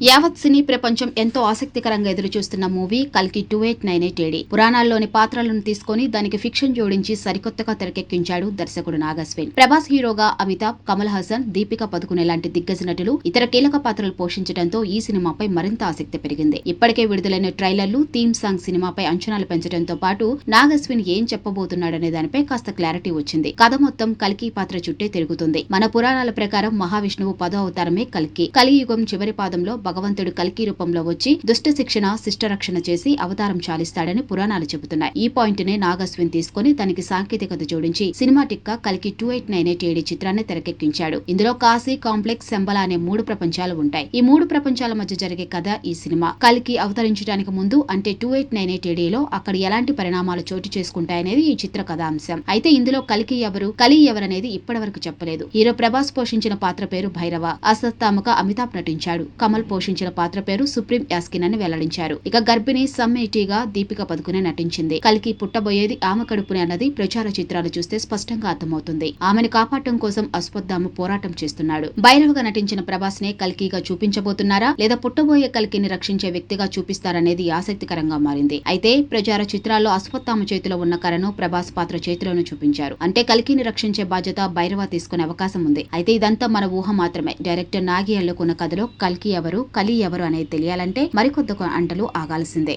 యావత్ సినీ ప్రపంచం ఎంతో ఆసక్తికరంగా ఎదురుచూస్తున్న మూవీ కల్కి two eight nine eight AD. పురాణాల్లోని పాత్రలను తీసుకొని దానికి ఫిక్షన్ జోడించి సరికొత్తగా తెరకెక్కించాడు దర్శకుడు నాగస్విన్. ప్రభాస్ హీరోగా అమితాబ్ కమల్ హాసన్ దీపిక పదుకునే లాంటి దిగ్గజ నటులు ఇతర కీలక పాత్రలు పోషించడంతో ఈ సినిమాపై మరింత ఆసక్తి పెరిగింది. ఇప్పటికే విడుదలైన ట్రైలర్లు థీమ్ సాంగ్ సినిమాపై అంచనాలు పెంచడంతో పాటు నాగస్విన్ ఏం చెప్పబోతున్నాడనే దానిపై కాస్త క్లారిటీ వచ్చింది. కథ మొత్తం కల్కి పాత్ర చుట్టే తిరుగుతుంది. మన పురాణాల ప్రకారం మహావిష్ణువు పదో అవతారమే కల్కి. కలియుగం చివరి పాదంలో భగవంతుడు కల్కి రూపంలో వచ్చి దుష్ట శిక్షణ శిష్టరక్షణ చేసి అవతారం చాలిస్తాడని పురాణాలు చెబుతున్నాయి. ఈ పాయింట్ నే నాగస్విన్ తీసుకుని దానికి సాంకేతికత జోడించి సినిమాటిక్గా కల్కి two eight nine eight AD చిత్రాన్ని తెరకెక్కించాడు. ఇందులో కాశీ కాంప్లెక్స్ శంబల అనే మూడు ప్రపంచాలు ఉంటాయి. ఈ మూడు ప్రపంచాల మధ్య జరిగే కథ ఈ సినిమా. కల్కి అవతరించడానికి ముందు అంటే టూ ఎయిట్ నైన్ ఎయిట్ ఏడీలో అక్కడ ఎలాంటి పరిణామాలు చోటు చేసుకుంటాయనేది ఈ చిత్ర కథాంశం. అయితే ఇందులో కలికి ఎవరు కలి ఎవరనేది ఇప్పటివరకు చెప్పలేదు. హీరో ప్రభాస్ పోషించిన పాత్ర పేరు భైరవ. అసత్తాముక అమితాబ్ నటించాడు. కమల్ పోషించిన పాత్ర పేరు సుప్రీం యాస్కిన్ అని వెల్లడించారు. ఇక గర్భిణి సమ్మేటిగా దీపిక పదుకునే నటించింది. కలికి పుట్టబోయేది ఆమె కడుపునే అన్నది ప్రచార చిత్రాలు చూస్తే స్పష్టంగా అర్థమవుతుంది. ఆమెను కాపాడటం కోసం అశ్వత్థామ పోరాటం చేస్తున్నాడు. భైరవగా నటించిన ప్రభాస్ నే కల్కిగా చూపించబోతున్నారా? లేదా పుట్టబోయే కల్కిని రక్షించే వ్యక్తిగా చూపిస్తారనేది ఆసక్తికరంగా మారింది. అయితే ప్రచార చిత్రాల్లో అశ్వత్థామ చేతిలో ఉన్న కరను ప్రభాస్ పాత్ర చేతిలోనూ చూపించారు. అంటే కల్కిని రక్షించే బాధ్యత భైరవ తీసుకునే అవకాశం ఉంది. అయితే ఇదంతా మన ఊహ మాత్రమే. డైరెక్టర్ నాగి అల్లుకున్న కథలో కల్కి ఎవరు కలి ఎవరు అనేది తెలియాలంటే మరికొద్ది అంటలు ఆగాల్సిందే.